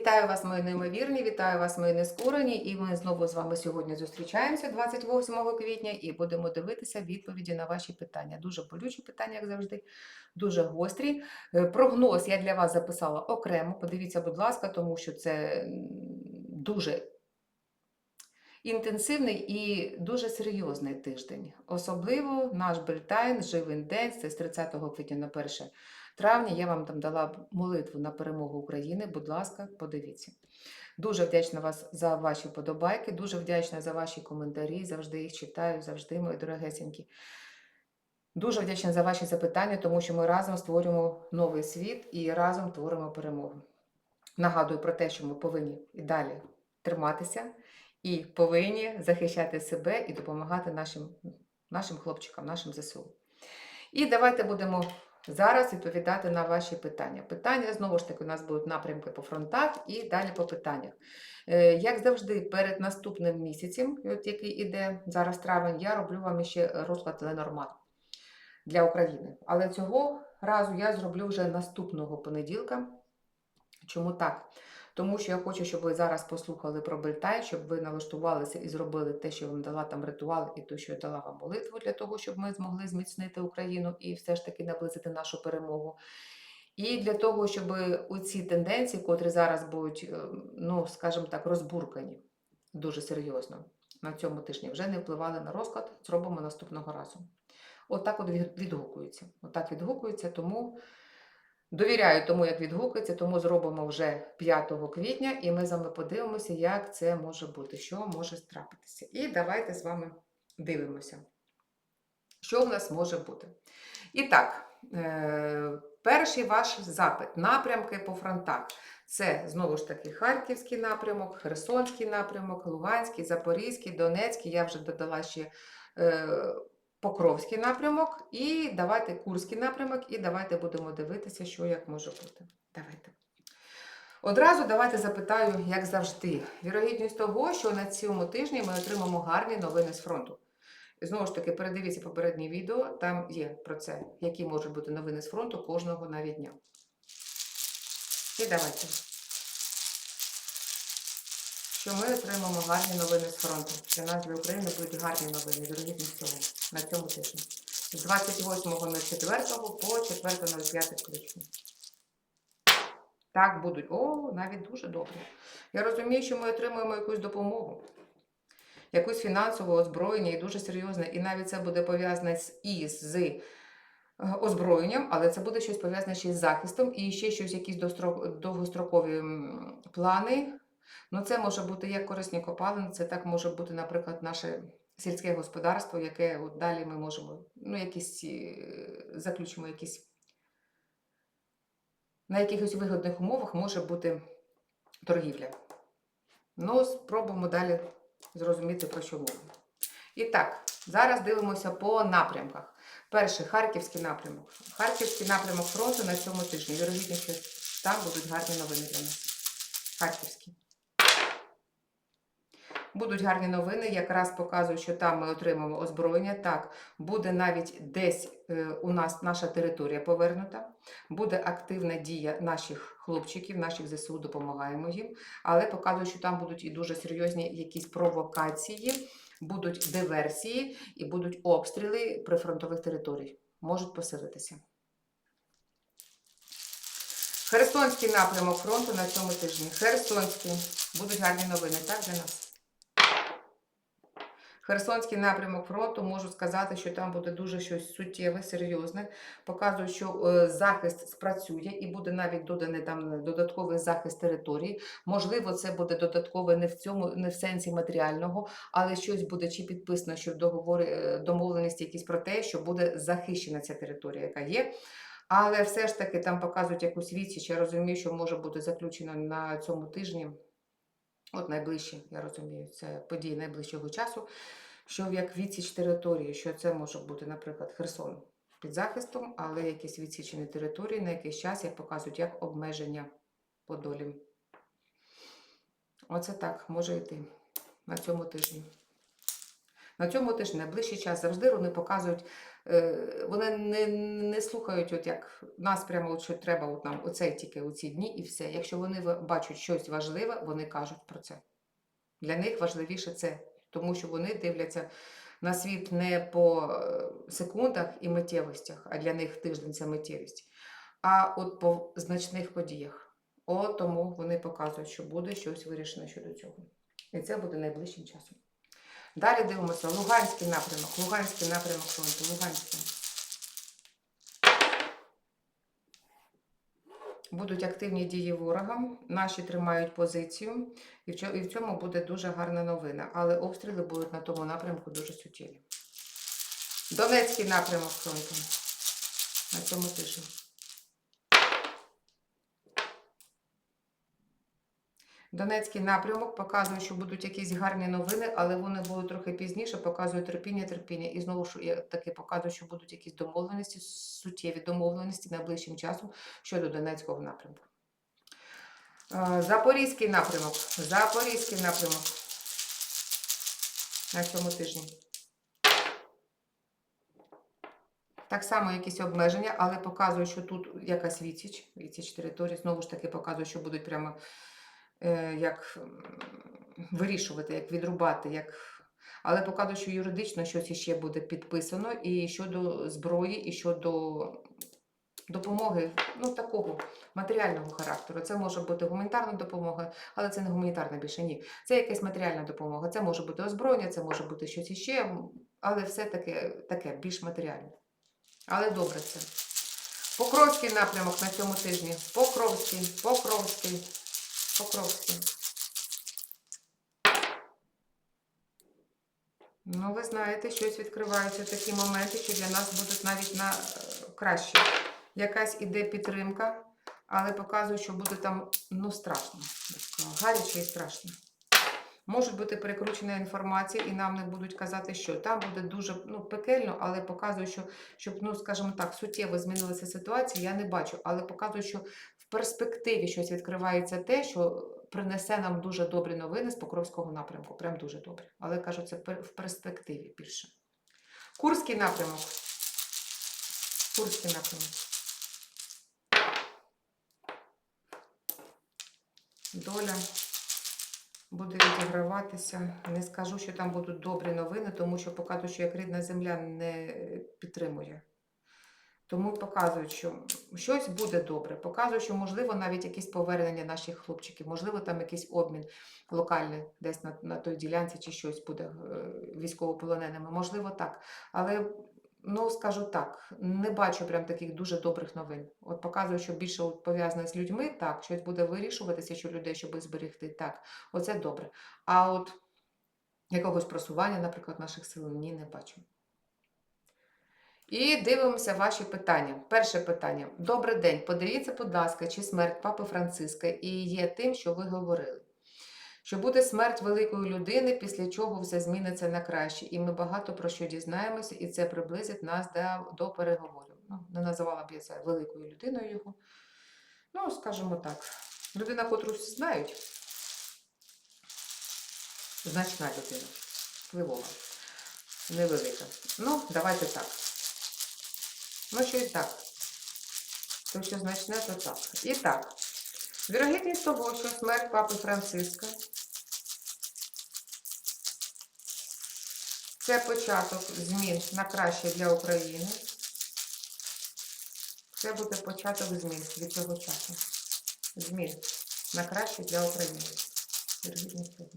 Вітаю вас, мої неймовірні, вітаю вас, мої нескорені. І ми знову з вами сьогодні зустрічаємося 28 квітня і будемо дивитися відповіді на ваші питання. Дуже болючі питання, як завжди, дуже гострі. Е, Прогноз я для вас записала окремо. Подивіться, будь ласка, тому що це дуже інтенсивний і дуже серйозний тиждень. Особливо наш Бритайн, живий день, це з 30 квітня на 1 травня. Я вам там дала молитву на перемогу України. Будь ласка, подивіться. Дуже вдячна вас за ваші подобайки, дуже вдячна за ваші коментарі. Завжди їх читаю, завжди, мої дорогесенькі. Дуже вдячна за ваші запитання, тому що ми разом створюємо новий світ і разом творимо перемогу. Нагадую про те, що ми повинні і далі триматися і повинні захищати себе і допомагати нашим, нашим хлопчикам, нашим ЗСУ. І давайте будемо зараз відповідати на ваші питання. Питання знову ж таки у нас будуть напрямки по фронтах і далі по питаннях. Е, Як завжди, перед наступним місяцем, от який іде зараз травень, я роблю вам ще розклад Ленорман для України. Але цього разу я зроблю вже наступного понеділка. Чому так? Тому що я хочу, щоб ви зараз послухали про Бельтай, щоб ви налаштувалися і зробили те, що вам дала там ритуал, і те, що я дала вам молитву для того, щоб ми змогли зміцнити Україну і все ж таки наблизити нашу перемогу. І для того, щоб оці тенденції, котрі зараз будуть, е, ну, скажімо так, розбуркані дуже серйозно на цьому тижні, вже не впливали на розклад, зробимо наступного разу. Отак от від- відгукується. Отак відгукується, тому довіряю тому, як відгукується, тому зробимо вже 5 квітня, і ми з вами подивимося, як це може бути, що може трапитися. І давайте з вами дивимося, що в нас може бути. І так, е, перший ваш запит, напрямки по фронтах. Це знову ж таки Харківський напрямок, Херсонський напрямок, Луганський, Запорізький, Донецький. Я вже додала ще е, Покровський напрямок, і давайте Курський напрямок, і давайте будемо дивитися, що як може бути. Давайте. Одразу давайте запитаю, як завжди, вірогідність того, що на цьому тижні ми отримаємо гарні новини з фронту. Знову ж таки, передивіться попереднє відео, там є про це, які можуть бути новини з фронту кожного навіть дня. І давайте. Що ми отримаємо гарні новини з фронту. Для нас, для України, будуть гарні новини, вірогідність цього на цьому тижні. З 28.04 по 4.05 включно. Так будуть. О, навіть дуже добре. Я розумію, що ми отримуємо якусь допомогу, якусь фінансове озброєння і дуже серйозне. І навіть це буде пов'язане з із з е, озброєнням, але це буде щось пов'язане ще з захистом і ще щось, якісь довгострокові плани. Ну, це може бути як корисні копалини, це так може бути, наприклад, наше сільське господарство, яке от далі ми можемо, ну, якісь е, заключимо якісь на якихось вигідних умовах може бути торгівля. Ну, спробуємо далі зрозуміти, про що мова. І так, зараз дивимося по напрямках. Перший Харківський напрямок. Харківський напрямок фронту на цьому тижні. Вірогідність, що там будуть гарні новини для нас. Харківський. Будуть гарні новини, якраз показують, що там ми отримаємо озброєння. Так, буде навіть десь е, у нас наша територія повернута, буде активна дія наших хлопчиків, наших ЗСУ, допомагаємо їм, але показують, що там будуть і дуже серйозні якісь провокації, будуть диверсії і будуть обстріли прифронтових територій. Можуть посилитися. Херсонський напрямок фронту на цьому тижні. Херсонський. Будуть гарні новини, так, для нас? Херсонський напрямок фронту, можу сказати, що там буде дуже щось суттєве, серйозне. Показує, що е, захист спрацює і буде навіть доданий там додатковий захист території. Можливо, це буде додаткове не в цьому, не в сенсі матеріального, але щось буде чи підписано, що в договорі е, домовленості якісь про те, що буде захищена ця територія, яка є. Але все ж таки там показують якусь відсіч. Я розумію, що може бути заключено на цьому тижні. От найближчі, я розумію, це події найближчого часу, що як відсіч території, що це може бути, наприклад, Херсон під захистом, але якісь відсічені території на якийсь час, як показують, як обмеження по долі. Оце так може йти на цьому тижні. На цьому теж найближчий час завжди вони показують, вони не, не слухають, от як нас прямо от що треба, от нам оцей тільки у ці дні і все. Якщо вони бачать щось важливе, вони кажуть про це. Для них важливіше це, тому що вони дивляться на світ не по е, секундах і миттєвостях, а для них тиждень це миттєвість, а от по значних подіях. От тому вони показують, що буде щось вирішено щодо цього. І це буде найближчим часом. Далі дивимося Луганський напрямок, Луганський напрямок фронту, Луганський. Будуть активні дії ворога, наші тримають позицію, і в цьому буде дуже гарна новина. Але обстріли будуть на тому напрямку дуже суттєві. Донецький напрямок фронту на цьому тижні. Донецький напрямок показує, що будуть якісь гарні новини, але вони будуть трохи пізніше, показують терпіння, терпіння. І знову ж таки показую, що будуть якісь домовленості, суттєві домовленості найближчим часом щодо Донецького напрямку. Е, Запорізький напрямок. Запорізький напрямок на цьому тижні. Так само якісь обмеження, але показує, що тут якась відсіч, відсіч території. Знову ж таки показує, що будуть прямо як вирішувати, як відрубати, як. Але показує, що юридично щось іще буде підписано і щодо зброї, і щодо допомоги, ну такого матеріального характеру. Це може бути гуманітарна допомога, але це не гуманітарна більше ні. Це якась матеріальна допомога. Це може бути озброєння, це може бути щось іще, але все таке, таке більш матеріальне. Але добре це. Покровський напрямок на цьому тижні. Покровський, Покровський, Покровський. Ну, ви знаєте, щось відкриваються такі моменти, що для нас будуть навіть на е, краще. Якась іде підтримка, але показує, що буде там ну, страшно. Гаряче і страшно. Можуть бути перекручена інформація, і нам не будуть казати, що там буде дуже ну, пекельно, але показує, що щоб, ну, скажімо так, суттєво змінилася ситуація, я не бачу. Але показує, що перспективі щось відкривається те, що принесе нам дуже добрі новини з Покровського напрямку. Прям дуже добре. Але кажу, це в перспективі більше. Курський напрямок. Курський напрямок. Доля буде відіграватися. Не скажу, що там будуть добрі новини, тому що показує, що як рідна земля не підтримує. Тому показують, що щось буде добре. Показують, що можливо навіть якісь повернення наших хлопчиків, можливо, там якийсь обмін локальний десь на, на той ділянці чи щось буде е, військовополоненими. Можливо, так. Але ну скажу так, не бачу прям таких дуже добрих новин. От показує, що більше пов'язане з людьми, так, щось буде вирішуватися, що людей, щоб зберегти, так, оце добре. А от якогось просування, наприклад, наших сил ні, не бачу. І дивимося ваші питання. Перше питання. Добрий день. Подивіться, будь ласка, чи смерть папи Франциска і є тим, що ви говорили. Що буде смерть великої людини, після чого все зміниться на краще. І ми багато про що дізнаємося, і це приблизить нас до, переговорів. Ну, не називала б я це великою людиною його. Ну, скажімо так, людина, котру всі знають, значна людина, впливова, невелика. Ну, давайте так. Ну, що і так. То, що значне, то так. І так. Вірогідність того, що смерть папи Франциска це початок змін на краще для України. Це буде початок змін від цього часу. Змін на краще для України. Вірогідність того.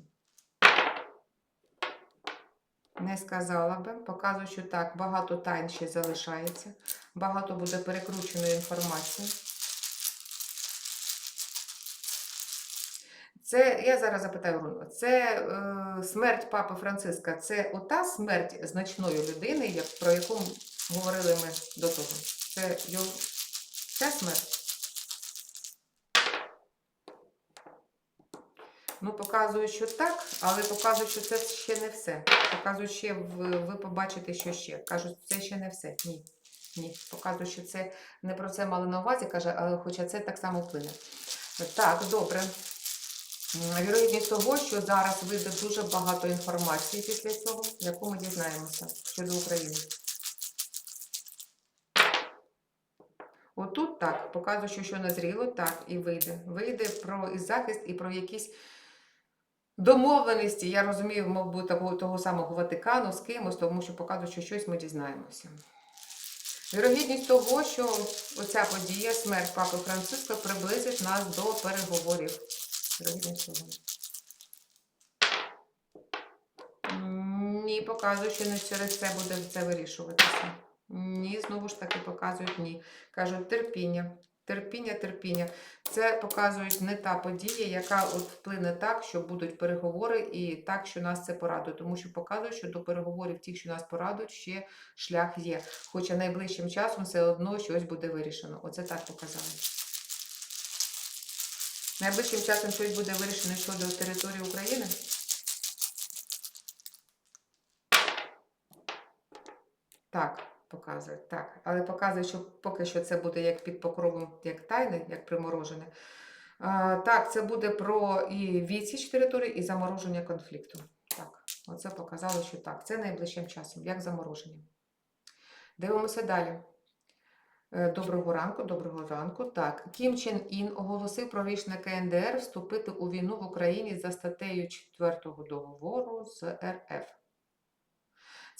Не сказала би, показую, що так, багато тайн ще залишається, багато буде перекрученої інформації. Це я зараз запитаю. Це е, смерть папи Франциска. Це ота смерть значної людини, як, про яку говорили ми до того. Це його ця смерть. Ну, показую, що так, але показую, що це ще не все. Показую, ще ви побачите, що ще. Кажуть, це ще не все. Ні. Ні. Показую, що це не про це мали на увазі, каже, але хоча це так само вплине. Так, добре. Вірогідність того, що зараз вийде дуже багато інформації після цього, яку ми дізнаємося щодо України. Отут так, показує, що що назріло, так і вийде. Вийде про і захист, і про якісь домовленості. Я розумію, мабуть, того, того самого Ватикану з кимось, тому що показує, що щось ми дізнаємося. Вірогідність того, що оця подія, смерть Папи Франциска, приблизить нас до переговорів. Вірогідність того. Ні, показує, що не через це буде це вирішуватися. Ні, знову ж таки показують ні. Кажуть терпіння. Терпіння, терпіння. Це показують не та подія, яка от вплине так, що будуть переговори, і так, що нас це порадує. Тому що показує, що до переговорів тих, що нас порадують, ще шлях є. Хоча найближчим часом все одно щось буде вирішено. Оце так показали. Найближчим часом щось буде вирішено щодо території України. Так, показує, так. Але показує, що поки що це буде як під покровом, як тайне, як приморожене. А, так, це буде про і відсіч території, і замороження конфлікту. Так, оце показало, що так. Це найближчим часом, як замороження. Дивимося далі. Е, Доброго ранку, доброго ранку. Так, Кім Чен Ін оголосив про рішення КНДР вступити у війну в Україні за статтею 4 договору з РФ.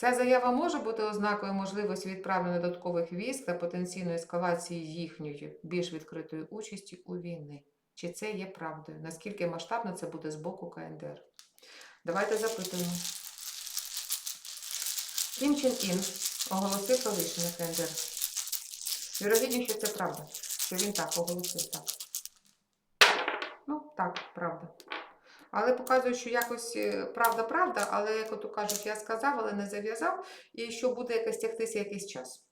Ця заява може бути ознакою можливості відправлення додаткових військ та потенційної ескалації їхньої більш відкритої участі у війні. Чи це є правдою? Наскільки масштабно це буде з боку КНДР? Давайте запитуємо. Кім Чен Ін оголосив про рішення КНДР. Вірогідніше, що це правда, що він так оголосив так. Ну, так, правда. Але показує, що якось е, правда-правда, але, як ото кажуть, я сказав, але не зав'язав, і що буде якось тягтися якийсь час.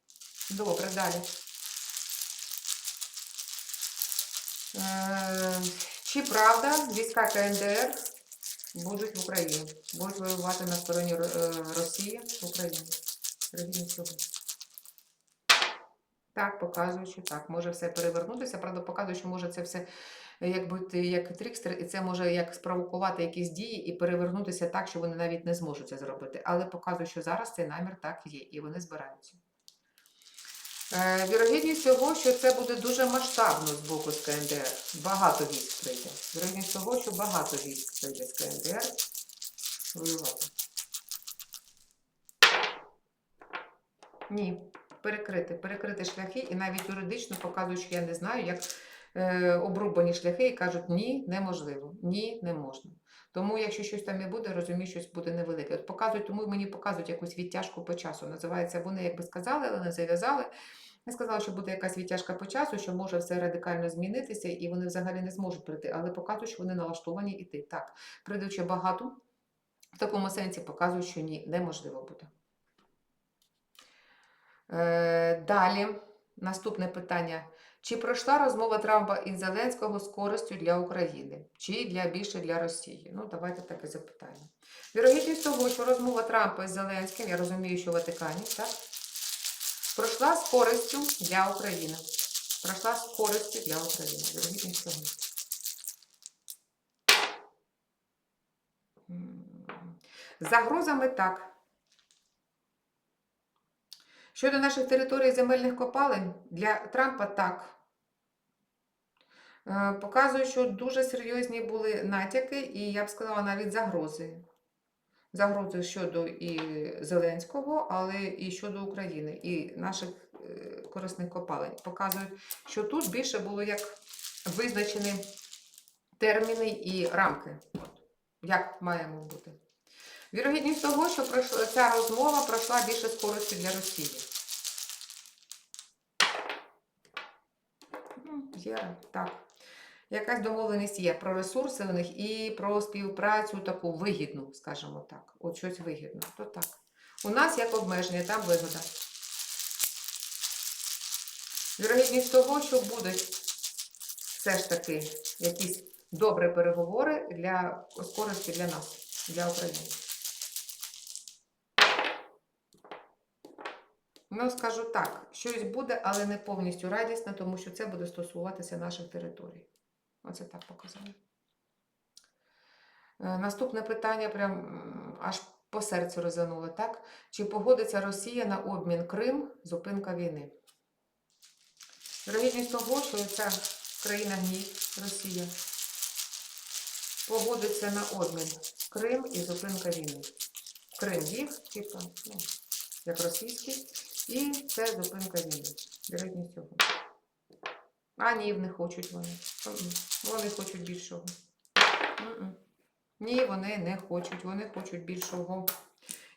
Добре, далі. Е, чи правда війська КНДР будуть в Україні? Будуть воювати на стороні е, Росії в Україні? Так, показує, що так, може все перевернутися. Правда, показує, що може це все е, як бути як трікстер, і це може як спровокувати якісь дії і перевернутися так, що вони навіть не зможуть це зробити. Але показує, що зараз цей намір так є, і вони збираються. Е, Вірогідність того, що це буде дуже масштабно з боку з КНДР. Багато військ прийде. Вірогідність того, що багато військ прийде з КНДР воювати. Ні, перекрити, перекрити шляхи, і навіть юридично показують, що я не знаю, як обрубані шляхи і кажуть, ні, неможливо, ні, не можна. Тому, якщо щось там і буде, розумію, щось буде невелике. От показують, тому мені показують якусь відтяжку по часу. Називається, вони якби сказали, але не зав'язали. Я сказала, що буде якась відтяжка по часу, що може все радикально змінитися, і вони взагалі не зможуть прийти, але показують, що вони налаштовані йти. Так, прийдучи багато, в такому сенсі показують, що ні, неможливо буде. Е, Далі, наступне питання. Чи пройшла розмова Трампа і Зеленського з користю для України? Чи для більше для Росії? Ну, давайте таке запитаємо. Вірогідність того, що розмова Трампа з Зеленським, я розумію, що в Ватикані, так? Пройшла з користю для України. Пройшла з користю для України. Вірогідність того. Загрозами так. Щодо наших територій земельних копалин, для Трампа так. Е, Показує, що дуже серйозні були натяки, і я б сказала навіть загрози. Загрози щодо і Зеленського, але і щодо України, і наших е, корисних копалин. Показують, що тут більше було як визначені терміни і рамки. От, як маємо бути. Вірогідність того, що ця розмова пройшла більше з користю для Росії. Ну, Є, так. Якась домовленість є про ресурси у них і про співпрацю таку вигідну, скажімо так. От щось вигідно. То так. У нас як обмеження, там вигода. Вірогідність того, що будуть все ж таки якісь добрі переговори для з користю для нас, для України. Ну, скажу так, щось буде, але не повністю радісне, тому що це буде стосуватися наших територій. Оце так показали. Е, Наступне питання прям аж по серцю резануло, так? Чи погодиться Росія на обмін Крим, зупинка війни? Вірогідність того, що ця країна гній, Росія, погодиться на обмін Крим і зупинка війни. Крим їх, типу, ну, як російський, і це зупинка війни. Вірогідність цього. А ні, не хочуть вони. Вони хочуть більшого. Ні, вони не хочуть, вони хочуть більшого.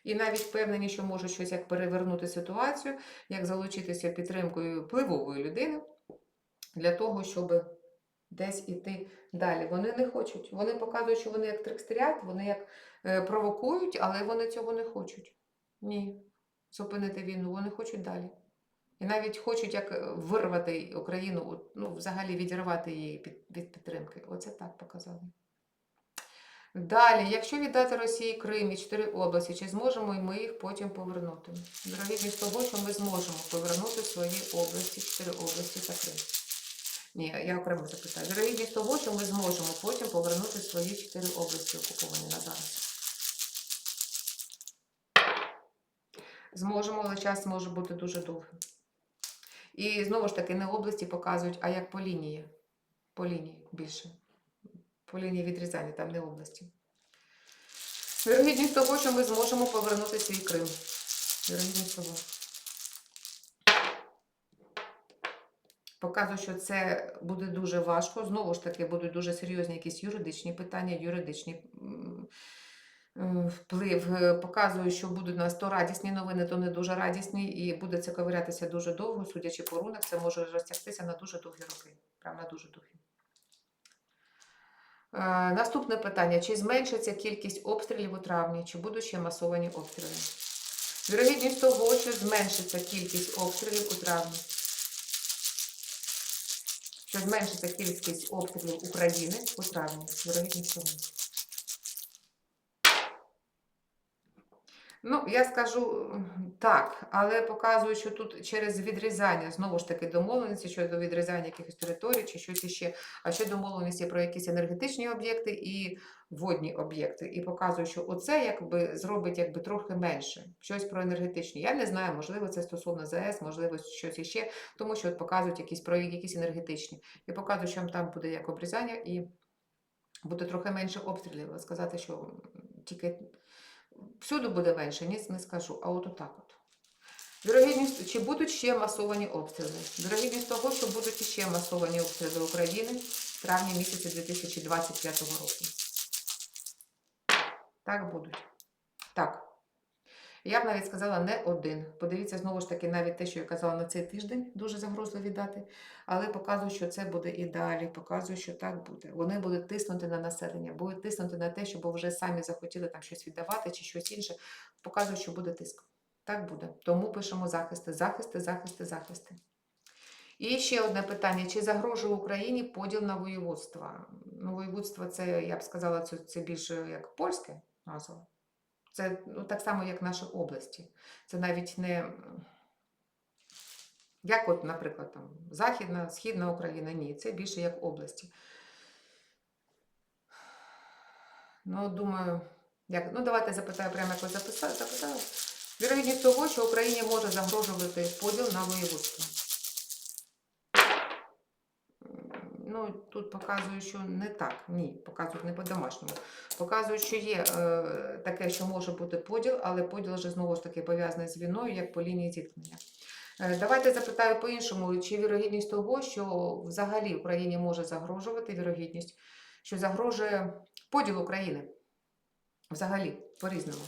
І навіть впевнені, що можуть щось як перевернути ситуацію, як залучитися підтримкою впливової людини для того, щоб десь іти далі. Вони не хочуть. Вони показують, що вони як трикстерять, вони як е, провокують, але вони цього не хочуть. Ні. Зупинити війну, вони хочуть далі. І навіть хочуть як е, вирвати Україну, ну, взагалі відірвати її під, від підтримки. Оце так показали. Далі, якщо віддати Росії Крим і чотири області, чи зможемо ми їх потім повернути? Вірогідність того, що ми зможемо повернути свої області, чотири області та Крим. Ні, я окремо запитаю. Вірогідність того, що ми зможемо потім повернути свої чотири області окуповані на зараз. Зможемо, але час може бути дуже довгим. І знову ж таки, не області показують, а як по лінії. По лінії більше. По лінії відрізання, там не області. Вірогідність того, що ми зможемо повернути свій Крим. Вірогідність того. Показую, що це буде дуже важко. Знову ж таки, будуть дуже серйозні якісь юридичні питання, юридичні вплив. Е, Показую, що будуть у нас то радісні новини, то не дуже радісні, і буде це ковирятися дуже довго, судячи по рунах, це може розтягтися на дуже довгі роки. Прямо на дуже довгі. Е, Наступне питання: чи зменшиться кількість обстрілів у травні, чи будуть ще масовані обстріли? Вірогідність того, що зменшиться кількість обстрілів у травні. Що зменшиться кількість обстрілів України у травні. Вірогідність того. Ну, я скажу так, але показую, що тут через відрізання, знову ж таки, домовленості щодо відрізання якихось територій чи щось іще, а ще домовленості про якісь енергетичні об'єкти і водні об'єкти. І показую, що оце якби зробить якби трохи менше. Щось про енергетичні. Я не знаю, можливо, це стосовно ЗАЕС, можливо, щось іще, тому що от показують якісь про якісь енергетичні. І показую, що там буде як обрізання і буде трохи менше обстрілів. Сказати, що тільки всюди буде менше, ні, не скажу. А от отак от. Вірогідність, чи будуть ще масовані обстріли? Вірогідність того, що будуть ще масовані обстріли України в травні місяці 2025 року. Так будуть. Так. Я б навіть сказала не один. Подивіться знову ж таки, навіть те, що я казала на цей тиждень, дуже загрозливі дати. Але показую, що це буде і далі. Показую, що так буде. Вони будуть тиснути на населення, будуть тиснути на те, щоб вже самі захотіли там щось віддавати чи щось інше. Показую, що буде тиск. Так буде. Тому пишемо захисти, захисти, захисти, захисти. І ще одне питання: чи загрожує Україні поділ на воєводства? Ну, воєводство це, я б сказала, це, це більше як польське назва. Це ну, так само, як наші області. Це навіть не як, от, наприклад, там, Західна, Східна Україна, ні, це більше як області. Ну, думаю, як, ну давайте запитаю, прямо як ви записали, запитали. Вірогідність того, що Україні може загрожувати поділ на воєводство. Ну, тут показую, що не так. Ні, показують не по-домашньому. Показують, що є е, таке, що може бути поділ, але поділ вже знову ж таки пов'язаний з війною, як по лінії зіткнення. Е, давайте запитаю по-іншому, чи вірогідність того, що взагалі Україні може загрожувати вірогідність, що загрожує поділ України. Взагалі, по-різному.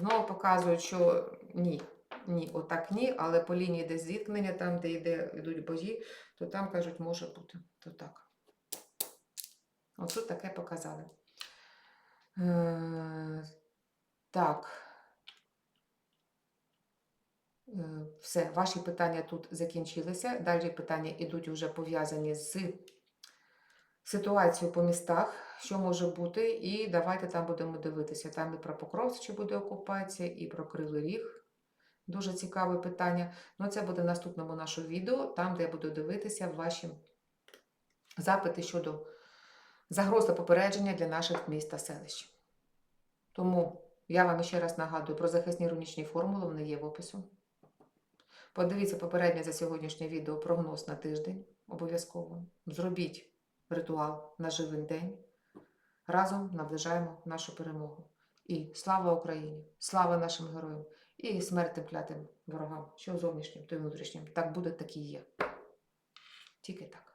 Знову показують, що ні. Ні, отак ні, але по лінії десь зіткнення, там, де йде, йдуть бої, то там кажуть, може бути. То так. Ось таке показали. Е, так. Е, Все, ваші питання тут закінчилися. Далі питання йдуть вже пов'язані з ситуацією по містах, що може бути, і давайте там будемо дивитися. Там і про Покровськ, чи буде окупація, і про Кривий Ріг. Дуже цікаве питання. Ну, це буде в наступному нашому відео, там, де я буду дивитися ваші запити щодо загроз та попередження для наших міст та селищ. Тому я вам ще раз нагадую про захисні рунічні формули, вони є в опису. Подивіться попереднє за сьогоднішнє відео прогноз на тиждень обов'язково. Зробіть ритуал на живий день. Разом наближаємо нашу перемогу. І слава Україні! Слава нашим героям! І смерть тим клятим ворогам, що зовнішнім, то й внутрішнім. Так буде, так і є. Тільки так.